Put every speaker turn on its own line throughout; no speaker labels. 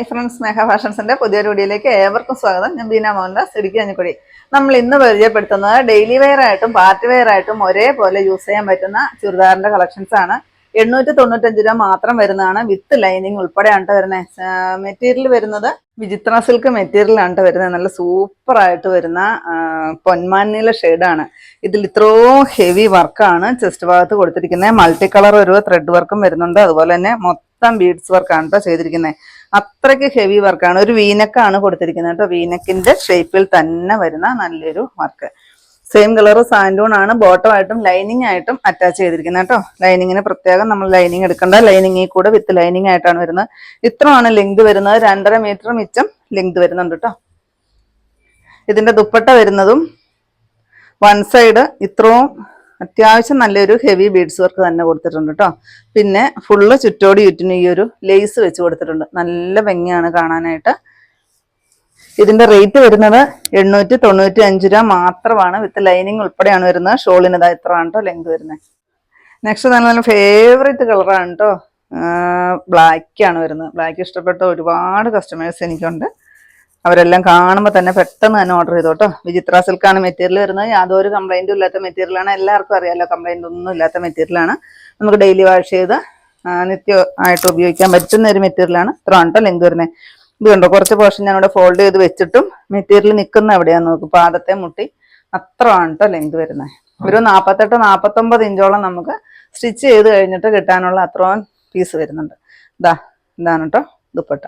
Hi friends സ്നേഹ ഫാഷൻസിന്റെ പുതിയൊരു വീഡിയോയിലേക്ക് ഏവർക്കും സ്വാഗതം. ഞാൻ ബീന മോഹൻദാസ് ഇടുക്കി അഞ്ഞിക്കുടി. നമ്മൾ ഇന്ന് പരിചയപ്പെടുത്തുന്നത് ഡെയിലി വെയർ ആയിട്ടും പാർട്ടി വെയർ ആയിട്ടും ഒരേപോലെ യൂസ് ചെയ്യാൻ പറ്റുന്ന ചുരിദാറിന്റെ കളക്ഷൻസ് ആണ്. എണ്ണൂറ്റി തൊണ്ണൂറ്റഞ്ച് രൂപ മാത്രം വരുന്നതാണ്. വിത്ത് ലൈനിങ് ഉൾപ്പെടെയാണ് വരുന്നത് മെറ്റീരിയൽ വരുന്നത് വിചിത്ര സിൽക്ക് മെറ്റീരിയലാണ് വരുന്നത് നല്ല സൂപ്പർ ആയിട്ട് വരുന്ന ആ, പൊന്മാനില ഷെയ്ഡാണ് ഇതിൽ ഇത്രയും ഹെവി വർക്കാണ് ചെസ്റ്റ് ഭാഗത്ത് കൊടുത്തിരിക്കുന്നത്. മൾട്ടി കളർ ഒരു ത്രെഡ് വർക്കും വരുന്നുണ്ട്. അതുപോലെ തന്നെ മൊത്തം ബീഡ്സ് വർക്കാണ് ചെയ്തിരിക്കുന്നത്. അത്രയ്ക്ക് ഹെവി വർക്കാണ് ഒരു വീനക്കാണ് കൊടുത്തിരിക്കുന്നത് കേട്ടോ. വീനക്കിന്റെ ഷേപ്പിൽ തന്നെ വരുന്ന നല്ലൊരു വർക്ക് സെയിം കളർ സാൻഡൂൺ ആണ്. ബോട്ടം ആയിട്ടും ലൈനിങ് ആയിട്ടും അറ്റാച്ച് ചെയ്തിരിക്കുന്നത് കേട്ടോ. ലൈനിങ്ങിന് പ്രത്യേകം നമ്മൾ ലൈനിങ് എടുക്കണ്ട. ലൈനിങ്ങിൽ കൂടെ വിത്ത് ലൈനിങ് ആയിട്ടാണ് വരുന്നത്. ഇത്രയാണ് ലെങ്ത് വരുന്നത്. രണ്ടര മീറ്റർ മിച്ചം ലെങ്ത് വരുന്നുണ്ട് കേട്ടോ. ഇതിന്റെ ദുപ്പട്ട വരുന്നതും വൺ സൈഡ് ഇത്രയും അത്യാവശ്യം നല്ലൊരു ഹെവി ബീഡ്സ് വർക്ക് തന്നെ കൊടുത്തിട്ടുണ്ട് കേട്ടോ പിന്നെ ഫുള്ള് ചുറ്റോടി ചുറ്റിന് ഈ ഒരു ലേസ് വെച്ച് കൊടുത്തിട്ടുണ്ട്. നല്ല ഭംഗിയാണ് കാണാനായിട്ട്. ഇതിന്റെ റേറ്റ് വരുന്നത് എണ്ണൂറ്റി തൊണ്ണൂറ്റി അഞ്ച് രൂപ മാത്രമാണ്. വിത്ത് ലൈനിങ് ഉൾപ്പെടെയാണ് വരുന്നത്. ഷോളിന് ഇതാ കേട്ടോ ലെങ്ത് വരുന്നത്. നെക്സ്റ്റ് നല്ല നല്ല ഫേവറേറ്റ് കളറാണ് കേട്ടോ ബ്ലാക്ക് ആണ് വരുന്നത്. ബ്ലാക്ക് ഇഷ്ടപ്പെട്ട ഒരുപാട് കസ്റ്റമേഴ്സ് എനിക്കുണ്ട്. അവരെല്ലാം കാണുമ്പോൾ തന്നെ പെട്ടെന്ന് തന്നെ ഓർഡർ ചെയ്തു കേട്ടോ വിചിത്ര സിൽക്കാണ് മെറ്റീരിയൽ വരുന്നത്. യാതൊരു കംപ്ലൈന്റും ഇല്ലാത്ത മെറ്റീരിയലാണ് എല്ലാവർക്കും അറിയാലോ കംപ്ലൈന്റ് ഒന്നും ഇല്ലാത്ത മെറ്റീരിയലാണ് നമുക്ക് ഡെയിലി വാഷ് ചെയ്ത് നിത്യമായിട്ട് ഉപയോഗിക്കാൻ പറ്റുന്ന ഒരു മെറ്റീരിയലാണ് ഇത്ര കേട്ടോ ലെങ്ത് വരുന്നത്. ഇത് കണ്ടോ കുറച്ച് പോർഷൻ ഞാനിവിടെ ഫോൾഡ് ചെയ്ത് വെച്ചിട്ടും മെറ്റീരിയൽ നിൽക്കുന്ന എവിടെയാന്ന് നോക്കും. പാദത്തെ മുട്ടി അത്രയാണ് കേട്ടോ ലെങ്ത് വരുന്നത്. ഒരു നാൽപ്പത്തെട്ട് നാൽപ്പത്തൊമ്പത് ഇഞ്ചോളം നമുക്ക് സ്റ്റിച്ച് ചെയ്ത് കഴിഞ്ഞിട്ട് കിട്ടാനുള്ള അത്രയും പീസ് വരുന്നുണ്ട്. ഇതാ ഇതാണ് കേട്ടോ ദുപ്പട്ട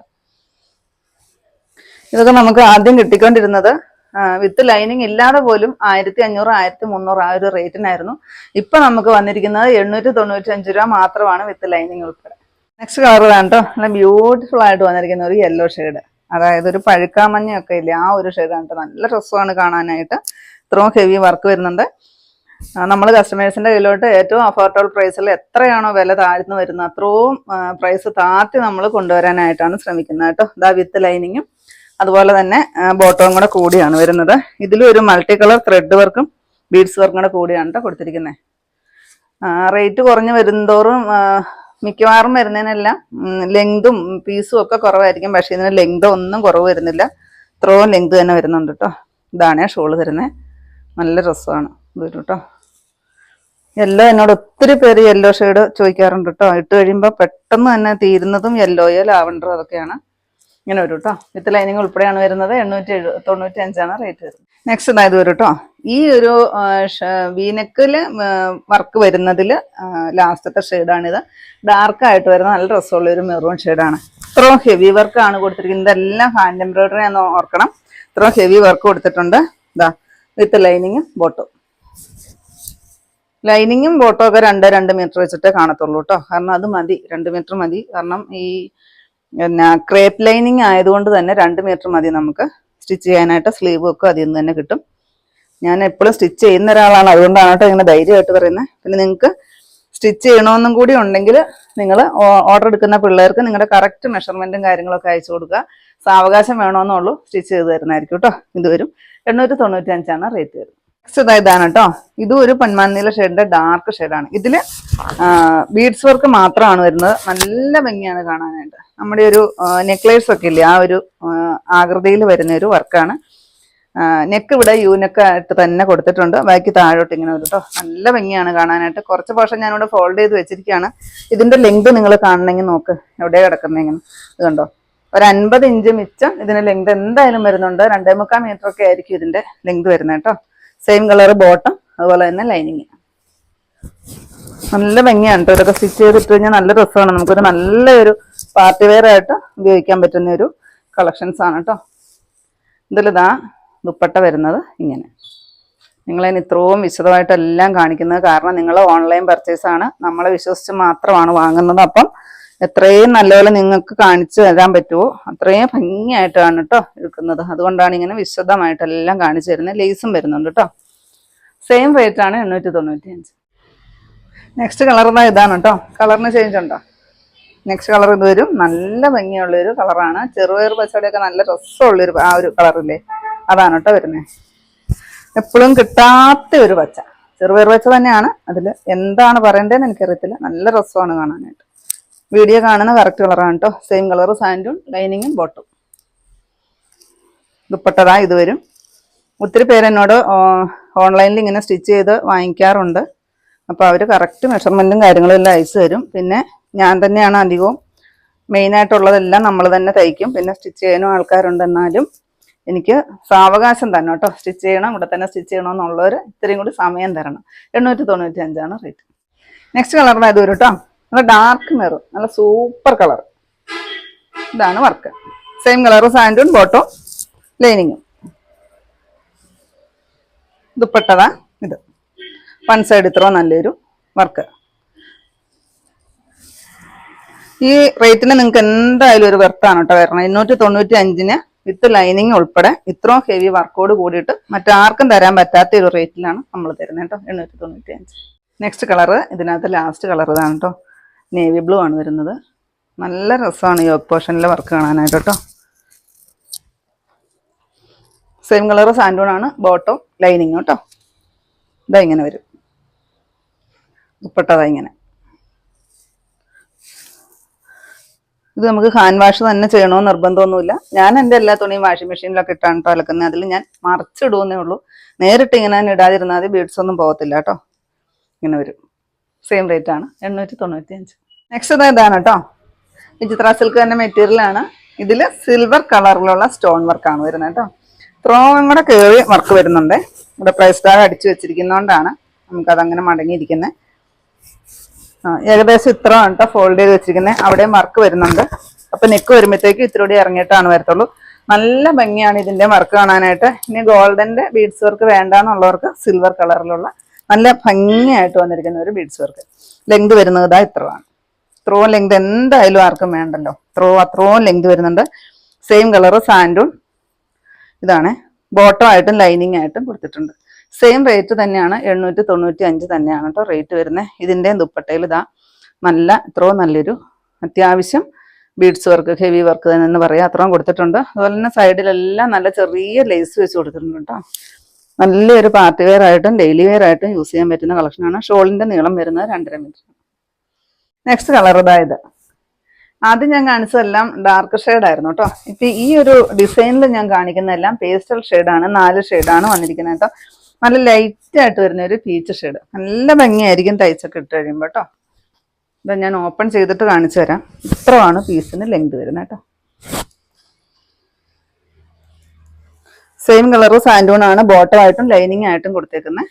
ഇതൊക്കെ നമുക്ക് ആദ്യം കിട്ടിക്കൊണ്ടിരുന്നത് വിത്ത് ലൈനിങ് ഇല്ലാതെ പോലും ആയിരത്തി അഞ്ഞൂറ് ആയിരത്തി മുന്നൂറ് ആ ഒരു റേറ്റിനായിരുന്നു. ഇപ്പൊ നമുക്ക് വന്നിരിക്കുന്നത് എണ്ണൂറ്റി തൊണ്ണൂറ്റി അഞ്ച് രൂപ മാത്രമാണ് വിത്ത് ലൈനിങ് ഉൾപ്പെടെ. നെക്സ്റ്റ് കളർ വേണ്ടോ നല്ല ബ്യൂട്ടിഫുൾ ആയിട്ട് വന്നിരിക്കുന്ന ഒരു യെല്ലോ ഷെയ്ഡ് അതായത് ഒരു പഴുക്കാമഞ്ഞൊക്കെ ഇല്ലേ ആ ഒരു ഷെയ്ഡ് ആണ് നല്ല രസമാണ് കാണാനായിട്ട്. ഇത്രയും ഹെവി വർക്ക് വരുന്നുണ്ട്. നമ്മൾ കസ്റ്റമേഴ്സിന്റെ കയ്യിലോട്ട് ഏറ്റവും അഫോർഡബിൾ പ്രൈസിൽ എത്രയാണോ വില താഴ്ന്നു വരുന്നത് അത്രയും പ്രൈസ് താഴ്ത്തി നമ്മൾ കൊണ്ടുവരാനായിട്ടാണ് ശ്രമിക്കുന്നത് കേട്ടോ ഇതാ വിത്ത് ലൈനിങ്ങും അതുപോലെ തന്നെ ബോട്ടവും കൂടെ കൂടിയാണ് വരുന്നത്. ഇതിലും ഒരു മൾട്ടി കളർ ത്രെഡ് വർക്കും ബീഡ്സ് വർക്കും കൂടെ കൂടിയാണ് കൊടുത്തിരിക്കുന്നത് റേറ്റ് കുറഞ്ഞ് വരുന്നതോറും മിക്കവാറും വരുന്നതിനെല്ലാം ലെങ്തും പീസും ഒക്കെ കുറവായിരിക്കും. പക്ഷേ ഇതിന് ലെങ്ത് ഒന്നും കുറവ് വരുന്നില്ല. ഇത്രയും ലെങ്ത് തന്നെ വരുന്നുണ്ട് കേട്ടോ ഇതാണ് ഷോൾ തരുന്നത് നല്ല രസമാണ്. ഇത് കേട്ടോ യെല്ലോ എന്നോട് ഒത്തിരി പേര് യെല്ലോ ഷെയ്ഡ് ചോദിക്കാറുണ്ട് കേട്ടോ ഇട്ട് കഴിയുമ്പോൾ പെട്ടെന്ന് തന്നെ തീരുന്നതും യെല്ലോയോ ലാവണ്ടറോ അതൊക്കെയാണ്. ഇങ്ങനെ വരും കേട്ടോ വിത്ത് ലൈനിങ് ഉൾപ്പെടെയാണ് വരുന്നത്. എണ്ണൂറ്റി എഴു തൊണ്ണൂറ്റി അഞ്ചാണ് റേറ്റ് വരുന്നത്. നെക്സ്റ്റ് ഇതായത് വരും കേട്ടോ ഈ ഒരു വീനക്കിൽ വർക്ക് വരുന്നതിൽ ലാസ്റ്റത്തെ ഷെയ്ഡാണിത് ഡാർക്ക് ആയിട്ട് വരുന്ന നല്ല രസമുള്ള ഒരു മെറൂൺ ഷെയ്ഡാണ് ഇത്രയും ഹെവി വർക്കാണ് കൊടുത്തിരിക്കുന്നത്. ഇതെല്ലാം ഹാൻഡ് എംബ്രോയിഡറി എന്ന് ഓർക്കണം. ഇത്രയും ഹെവി വർക്ക് കൊടുത്തിട്ടുണ്ട്. ഇതാ വിത്ത് ലൈനിങ്ങും ബോട്ടും ലൈനിങ്ങും ബോട്ടോ ഒക്കെ രണ്ട് രണ്ട് മീറ്റർ വെച്ചിട്ടേ കാണത്തുള്ളൂ കേട്ടോ കാരണം അത് മതി. രണ്ട് മീറ്റർ മതി. കാരണം ഈ പിന്നെ ക്രേപ്പ് ലൈനിങ് ആയതുകൊണ്ട് തന്നെ രണ്ട് മീറ്റർ മതി നമുക്ക്. സ്റ്റിച്ച് ചെയ്യാനായിട്ട് സ്ലീവ് ഒക്കെ അതിൽ നിന്ന് തന്നെ കിട്ടും. ഞാൻ എപ്പോഴും സ്റ്റിച്ച് ചെയ്യുന്ന ഒരാളാണ്. അതുകൊണ്ടാണ് കേട്ടോ ഇങ്ങനെ ധൈര്യമായിട്ട് പറയുന്നത്. പിന്നെ നിങ്ങൾക്ക് സ്റ്റിച്ച് ചെയ്യണമെന്നും കൂടി ഉണ്ടെങ്കിൽ നിങ്ങൾ ഓർഡർ എടുക്കുന്ന പിള്ളേർക്ക് നിങ്ങളുടെ കറക്റ്റ് മെഷർമെന്റും കാര്യങ്ങളൊക്കെ അയച്ചു കൊടുക്കുക. സാവകാശം വേണമെന്നുള്ളൂ സ്റ്റിച്ച് ചെയ്ത് തരുന്നതായിരിക്കും കേട്ടോ. ഇത് വരും എണ്ണൂറ്റി തൊണ്ണൂറ്റി അഞ്ചാണ് റേറ്റ് വരുന്നത്. നെക്സ്റ്റ് ഇതാ ഇതാണ് കേട്ടോ ഇതും ഒരു പൊന്മാനീല ഷെയ്ഡിന്റെ ഡാർക്ക് ഷെയ്ഡാണ്. ഇതിൽ ബീഡ്സ് വർക്ക് മാത്രമാണ് വരുന്നത്. നല്ല ഭംഗിയാണ് കാണാനായിട്ട്. നമ്മുടെ ഒരു നെക്ലേസ് ഒക്കെ ഇല്ലേ ആ ഒരു ആകൃതിയിൽ വരുന്ന ഒരു വർക്കാണ് നെക്ക് ഇവിടെ യൂനെക്ക് ആയിട്ട് തന്നെ കൊടുത്തിട്ടുണ്ട്. ബാക്കി താഴോട്ട് ഇങ്ങനെ വരും കേട്ടോ നല്ല ഭംഗിയാണ് കാണാനായിട്ട്. കുറച്ച് പോർഷൻ ഞാനിവിടെ ഫോൾഡ് ചെയ്ത് വെച്ചിരിക്കുകയാണ്. ഇതിന്റെ ലെങ്ത് നിങ്ങൾ കാണണമെങ്കിൽ നോക്ക്. എവിടെ കിടക്കുന്നതെങ്ങനെ ഇത് കണ്ടോ? ഒരു അൻപത് ഇഞ്ച് മിച്ചം ഇതിന്റെ ലെങ്ത് എന്തായാലും വരുന്നുണ്ട്. രണ്ടേ മുക്കാൽ മീറ്റർ ഒക്കെ ആയിരിക്കും ഇതിന്റെ ലെങ്ത് വരുന്നത് കേട്ടോ സെയിം കളർ ബോട്ടം അതുപോലെ തന്നെ ലൈനിങ് നല്ല ഭംഗിയാണ് കേട്ടോ ഇതൊക്കെ സ്റ്റിച്ച് ചെയ്തിട്ട് കഴിഞ്ഞാൽ നല്ല രസമാണ് നമുക്കൊരു നല്ലൊരു പാർട്ടി വെയർ ആയിട്ട് ഉപയോഗിക്കാൻ പറ്റുന്ന ഒരു കളക്ഷൻസ് ആണ് കേട്ടോ ഇതിലിതാ ദുപ്പട്ട വരുന്നത് ഇങ്ങനെ. നിങ്ങളതിന് ഇത്രയും വിശദമായിട്ടെല്ലാം കാണിക്കുന്നത് കാരണം നിങ്ങൾ ഓൺലൈൻ പർച്ചേസ് ആണ്. നമ്മളെ വിശ്വസിച്ച് മാത്രമാണ് വാങ്ങുന്നത്. അപ്പം എത്രയും നല്ലപോലെ നിങ്ങൾക്ക് കാണിച്ചു തരാൻ പറ്റുമോ അത്രയും ഭംഗിയായിട്ടാണ് കേട്ടോ എടുക്കുന്നത്. അതുകൊണ്ടാണ് ഇങ്ങനെ വിശദമായിട്ട് എല്ലാം കാണിച്ചു തരുന്നത്. ലേസും വരുന്നുണ്ട് കേട്ടോ സെയിം റേറ്റ് ആണ് എണ്ണൂറ്റി തൊണ്ണൂറ്റി അഞ്ച് നെക്സ്റ്റ് കളർ ഇതാണ് കേട്ടോ കളറിന് ചേഞ്ച് ഉണ്ടോ? നെക്സ്റ്റ് കളർ ഇത് വരും. നല്ല ഭംഗിയുള്ളൊരു കളറാണ് ചെറുപയർ പച്ചടിയൊക്കെ നല്ല രസമുള്ളൊരു ആ ഒരു കളറില്ലേ അതാണ് കേട്ടോ വരുന്നത് എപ്പോഴും കിട്ടാത്ത ഒരു പച്ച. ചെറുപയർ പച്ച തന്നെയാണ്. അതിൽ എന്താണ് പറയേണ്ടതെന്ന് എനിക്കറിയത്തില്ല. നല്ല രസമാണ് കാണാനായിട്ട്. വീഡിയോ കാണുന്ന കറക്റ്റ് കളറാണ് കേട്ടോ സെയിം കളർ സാൻഡും ലൈനിങ്ങും ബോട്ടും ദുപ്പട്ടതാ ഇത് വരും. ഒത്തിരി പേരെന്നോട് ഓൺലൈനിൽ ഇങ്ങനെ സ്റ്റിച്ച് ചെയ്ത് വാങ്ങിക്കാറുണ്ട്. അപ്പോൾ അവർ കറക്റ്റ് മെഷർമെന്റും കാര്യങ്ങളും എല്ലാം അയച്ചു തരും. പിന്നെ ഞാൻ തന്നെയാണ് അധികവും മെയിനായിട്ടുള്ളതെല്ലാം നമ്മൾ തന്നെ തയ്ക്കും. പിന്നെ സ്റ്റിച്ച് ചെയ്യാനും ആൾക്കാരുണ്ട് എന്നാലും എനിക്ക് സാവകാശം തന്നെ കേട്ടോ സ്റ്റിച്ച് ചെയ്യണം ഇവിടെ തന്നെ സ്റ്റിച്ച് ചെയ്യണമെന്നുള്ളവർ ഇത്രയും കൂടി സമയം തരണം. എണ്ണൂറ്റി തൊണ്ണൂറ്റി അഞ്ചാണ് റേറ്റ് നെക്സ്റ്റ് കളറിലായത് വരും കേട്ടോ നല്ല ഡാർക്ക് മെറൂൺ നല്ല സൂപ്പർ കളർ ഇതാണ് വർക്ക് സെയിം കളർ സാൻഡും ബോട്ടോ ലൈനിങ്ങും ദുപ്പട്ടതാ ഇത്. വൺ സൈഡ് ഇത്ര നല്ലൊരു വർക്ക് ഈ റേറ്റിന് നിങ്ങൾക്ക് എന്തായാലും ഒരു വെർത്താണ് കേട്ടോ വരണം എണ്ണൂറ്റി തൊണ്ണൂറ്റി അഞ്ചിന് വിത്ത് ലൈനിങ് ഉൾപ്പെടെ ഇത്രയും ഹെവി വർക്കോട് കൂടിയിട്ട് മറ്റാർക്കും തരാൻ പറ്റാത്ത ഒരു റേറ്റിലാണ് നമ്മൾ തരുന്നത് കേട്ടോ എണ്ണൂറ്റി തൊണ്ണൂറ്റി അഞ്ച് നെക്സ്റ്റ് കളറ് ഇതിനകത്ത് ലാസ്റ്റ് കളർ ഇതാണ് കേട്ടോ നേവി ബ്ലൂ ആണ് വരുന്നത്. നല്ല രസമാണ് യോഗ് പോർഷനിലെ വർക്ക് കാണാനായിട്ട് കേട്ടോ സെയിം കളർ സാൻഡൂൺ ആണ് ബോട്ടം ലൈനിങ് കേട്ടോ ഇതാ ഇങ്ങനെ വരും. ദുപ്പട്ടതാ ഇങ്ങനെ. ഇത് നമുക്ക് ഹാൻഡ് വാഷ് തന്നെ ചെയ്യണമെന്ന് നിർബന്ധമൊന്നുമില്ല. ഞാൻ എന്റെ എല്ലാ തുണിയും വാഷിംഗ് മെഷീനിലൊക്കെ ഇട്ടാണ് കേട്ടോ അലക്കുന്നത്. അതിൽ ഞാൻ മറിച്ചിടുന്നേ ഉള്ളൂ. നേരിട്ട് ഇങ്ങനെ ഇടാതിരുന്നാൽ ബീഡ്സ് ഒന്നും പോകത്തില്ല കേട്ടോ ഇങ്ങനെ വരും. സെയിം റേറ്റ് ആണ്. എണ്ണൂറ്റി തൊണ്ണൂറ്റി അഞ്ച് നെക്സ്റ്റ് ഇതാണ് കേട്ടോ ഈ ചിത്ര സിൽക്ക് തന്നെ മെറ്റീരിയലാണ് ഇതിൽ സിൽവർ കളറിലുള്ള സ്റ്റോൺ വർക്കാണ് വരുന്നത് കേട്ടോ ത്രോവും കൂടെ കയറി വർക്ക് വരുന്നുണ്ട്. ഇവിടെ പ്രൈസ് ടാഗ് അടിച്ചു വെച്ചിരിക്കുന്നതുകൊണ്ടാണ് നമുക്ക് അതങ്ങനെ മടങ്ങിയിരിക്കുന്നത് ഏകദേശം ഇത്ര കേട്ടോ ഫോൾഡ് ചെയ്ത് വെച്ചിരിക്കുന്നത് അവിടെയും വർക്ക് വരുന്നുണ്ട്. അപ്പം നെക്ക് വരുമ്പോഴത്തേക്ക് ഇത്തിരി ഇറങ്ങിയിട്ടാണ് വരത്തുള്ളൂ. നല്ല ഭംഗിയാണ് ഇതിന്റെ വർക്ക് കാണാനായിട്ട്. ഇനി ഗോൾഡന്റെ ബീഡ്സ് വർക്ക് വേണ്ടാന്നുള്ളവർക്ക് സിൽവർ കളറിലുള്ള നല്ല ഭംഗിയായിട്ട് വന്നിരിക്കുന്ന ഒരു ബീഡ്സ് വർക്ക് ലെങ്ത് വരുന്നത് ഇതാ ഇത്രയാണ്. ത്രോ ലെങ്ത് എന്തായാലും ആർക്കും വേണ്ടല്ലോ. ത്രോ അത്രയും ലെങ്ത് വരുന്നുണ്ട്. സെയിം കളർ സാൻഡും ഇതാണ്. ബോട്ടം ആയിട്ടും ലൈനിങ് ആയിട്ടും കൊടുത്തിട്ടുണ്ട്. സെയിം റേറ്റ് തന്നെയാണ്. എണ്ണൂറ്റി തൊണ്ണൂറ്റി അഞ്ച് തന്നെയാണ് കേട്ടോ റേറ്റ് വരുന്നത് ഇതിന്റെ ദുപ്പട്ടയിൽ ഇതാ നല്ല ഇത്രയും നല്ലൊരു അത്യാവശ്യം ബീഡ്സ് വർക്ക് ഹെവി വർക്ക് എന്ന് പറയാം. അത്രയും കൊടുത്തിട്ടുണ്ട്. അതുപോലെ തന്നെ സൈഡിലെല്ലാം നല്ല ചെറിയ ലേസ് വെച്ച് കൊടുത്തിട്ടുണ്ട് കേട്ടോ നല്ലൊരു പാർട്ടി വെയർ ആയിട്ടും ഡെയിലി വെയർ ആയിട്ടും യൂസ് ചെയ്യാൻ പറ്റുന്ന കളക്ഷനാണ് ഷോളിന്റെ നീളം വരുന്നത് രണ്ടര മീറ്റർ നെക്സ്റ്റ് കളർ ഇതായത് ആദ്യം ഞാൻ കാണിച്ചതെല്ലാം ഡാർക്ക് ആയിരുന്നു കേട്ടോ. ഇപ്പൊ ഈ ഒരു ഡിസൈനിൽ ഞാൻ കാണിക്കുന്നതെല്ലാം പേസ്റ്റൽ ഷെയ്ഡാണ് നാല് ഷെയ്ഡാണ് വന്നിരിക്കുന്നത് കേട്ടോ. നല്ല ലൈറ്റ് ആയിട്ട് വരുന്ന ഒരു പീച്ച് ഷെയ്ഡ് നല്ല ഭംഗിയായിരിക്കും തയ്ച്ചൊക്കെ ഇട്ട് കഴിയുമ്പോൾ കേട്ടോ. ഇതാ ഞാൻ ഓപ്പൺ ചെയ്തിട്ട് കാണിച്ചു തരാം ഇത്രയാണ് പീസിന് ലെങ്ത് വരുന്നത് കേട്ടോ. സെയിം കളർ സാൻഡൂൺ ആണ് ബോട്ടം ആയിട്ടും ലൈനിങ് ആയിട്ടും കൊടുത്തേക്കുന്നത്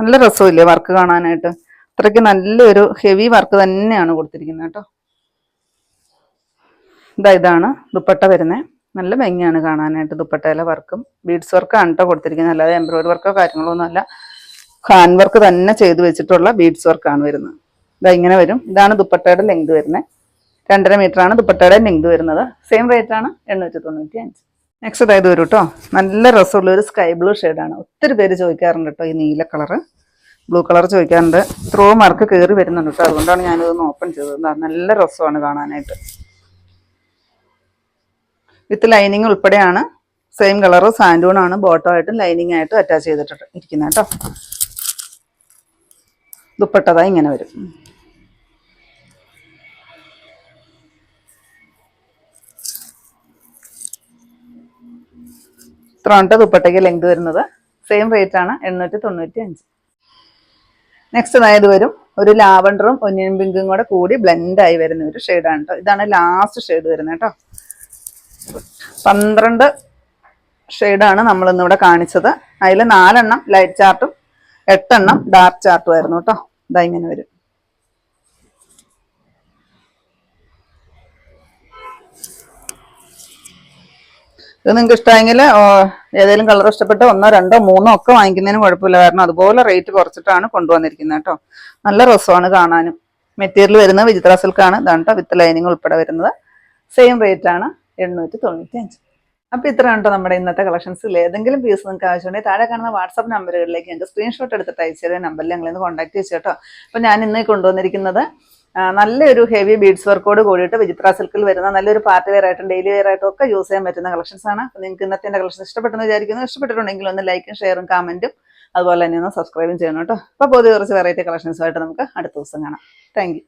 നല്ല രസമില്ലേ വർക്ക് കാണാനായിട്ട്. അത്രയ്ക്ക് നല്ലൊരു ഹെവി വർക്ക് തന്നെയാണ് കൊടുത്തിരിക്കുന്നത് കേട്ടോ. ഇതാ ഇതാണ് ദുപ്പട്ട വരുന്നത് നല്ല ഭംഗിയാണ് കാണാനായിട്ട് ദുപ്പട്ടയിലെ വർക്കും. ബീഡ്സ് വർക്കാണ് കേട്ടോ കൊടുത്തിരിക്കുന്നത് അല്ലാതെ എംബ്രോയിഡറി വർക്കോ കാര്യങ്ങളോ ഒന്നും അല്ല. ഹാൻഡ് വർക്ക് തന്നെ ചെയ്ത് വെച്ചിട്ടുള്ള ബീഡ്സ് വർക്കാണ് വരുന്നത്. ഇതാ ഇങ്ങനെ വരും. ഇതാണ് ദുപ്പട്ടയുടെ ലെങ്ത് വരുന്നത് രണ്ടര ആണ് ദുപ്പട്ടയുടെ ലെങ്ത് വരുന്നത്. സെയിം റേറ്റ് ആണ് എണ്ണൂറ്റി തൊണ്ണൂറ്റി അഞ്ച് നെക്സ്റ്റ് അതായത് വരും കേട്ടോ നല്ല രസമുള്ള ഒരു സ്കൈ ബ്ലൂ ഷെയ്ഡാണ് ഒത്തിരി പേര് ചോദിക്കാറുണ്ട് കേട്ടോ ഈ നീല കളറ് ബ്ലൂ കളർ ചോദിക്കാറുണ്ട്. ത്രോ മാർക്ക് കയറി വരുന്നുണ്ട് കേട്ടോ അതുകൊണ്ടാണ് ഞാനിതൊന്ന് ഓപ്പൺ ചെയ്തത്. നല്ല രസമാണ് കാണാനായിട്ട്. വിത്ത് ലൈനിങ് ഉൾപ്പെടെയാണ്. സെയിം കളർ സാൻഡൂൺ ആണ്. ബോട്ടം ആയിട്ടും ലൈനിങ് ആയിട്ടും അറ്റാച്ച് ചെയ്തിട്ട് ഇരിക്കുന്നത് കേട്ടോ ദുപ്പട്ടതായി ഇങ്ങനെ വരും. ഇത്രയാണ് ദുപ്പട്ടയ്ക്ക് ലെങ്ത് വരുന്നത്. സെയിം റേറ്റ് ആണ് എണ്ണൂറ്റി തൊണ്ണൂറ്റി അഞ്ച് നെക്സ്റ്റ് അതായത് വരും. ഒരു ലാവണ്ടറും ഒന്നിയൻ പിങ്കും കൂടെ കൂടി ബ്ലെൻഡായി വരുന്ന ഒരു ഷെയ്ഡാണ് കേട്ടോ ഇതാണ് ലാസ്റ്റ് ഷെയ്ഡ് വരുന്നത് കേട്ടോ പന്ത്രണ്ട് ഷെയ്ഡാണ് നമ്മൾ ഇന്നിവിടെ കാണിച്ചത്. അതിൽ നാലെണ്ണം ലൈറ്റ് ചാർട്ടും എട്ടെണ്ണം ഡാർക്ക് ചാർട്ടും ആയിരുന്നു കേട്ടോ ഇതാ ഇങ്ങനെ വരും. ഇത് നിങ്ങൾക്ക് ഇഷ്ടമെങ്കിൽ ഏതെങ്കിലും കളർ ഇഷ്ടപ്പെട്ട് ഒന്നോ രണ്ടോ മൂന്നോ ഒക്കെ വാങ്ങിക്കുന്നതിന് കുഴപ്പമില്ല. കാരണം അതുപോലെ റേറ്റ് കുറച്ചിട്ടാണ് കൊണ്ടുവന്നിരിക്കുന്നത് കേട്ടോ. നല്ല രസമാണ് കാണാനും. മെറ്റീരിയൽ വരുന്നത് വിചിത്ര സിൽക്കാണ്. ഇതാണ് വിത്ത് ലൈനിങ് ഉൾപ്പെടെ വരുന്നത്. സെയിം റേറ്റ് ആണ് എണ്ണൂറ്റി തൊണ്ണൂറ്റി അഞ്ച് അപ്പൊ ഇത്രയാണ് കേട്ടോ നമ്മുടെ ഇന്നത്തെ കളക്ഷൻസിൽ ഏതെങ്കിലും പീസ് നിങ്ങൾക്ക് ആവശ്യമുണ്ടെങ്കിൽ താഴെ കാണുന്ന വാട്സപ്പ് നമ്പറുകളിലേക്ക് ഞങ്ങൾക്ക് സ്ക്രീൻഷോട്ട് എടുത്തിട്ട് അയച്ചു തരുന്ന നമ്പറിൽ ഞങ്ങളിന്ന് കോൺടാക്ട് ചെയ്തു കേട്ടോ അപ്പൊ ഞാൻ ഇന്ന് കൊണ്ടുവന്നിരിക്കുന്നത് നല്ലൊരു ഹെവി ബീഡ്സ് വർക്കോട് കൂടിയിട്ട് വിചിത്ര സിൽക്കിൽ വരുന്ന നല്ലൊരു പാർട്ടി വെയർ ആയിട്ടും ഡെയിലി വെയർ ആയിട്ടും ഒക്കെ യൂസ് ചെയ്യാൻ പറ്റുന്ന കളക്ഷൻസ് ആണ്. നിങ്ങൾക്ക് ഇന്നത്തെ കളക്ഷൻ ഇഷ്ടപ്പെട്ടെന്ന് വിചാരിക്കുന്നു. ഇഷ്ടപ്പെട്ടിട്ടുണ്ടെങ്കിൽ ഒന്ന് ലൈക്കും ഷെയറും കമന്റും അതുപോലെ തന്നെ ഒന്ന് സബ്സ്ക്രൈബും ചെയ്യണം കേട്ടോ. അപ്പോൾ പുതിയ കുറച്ച് വെറൈറ്റി കളക്ഷൻസുമായിട്ട് നമുക്ക് അടുത്ത ദിവസം കാണാം. താങ്ക്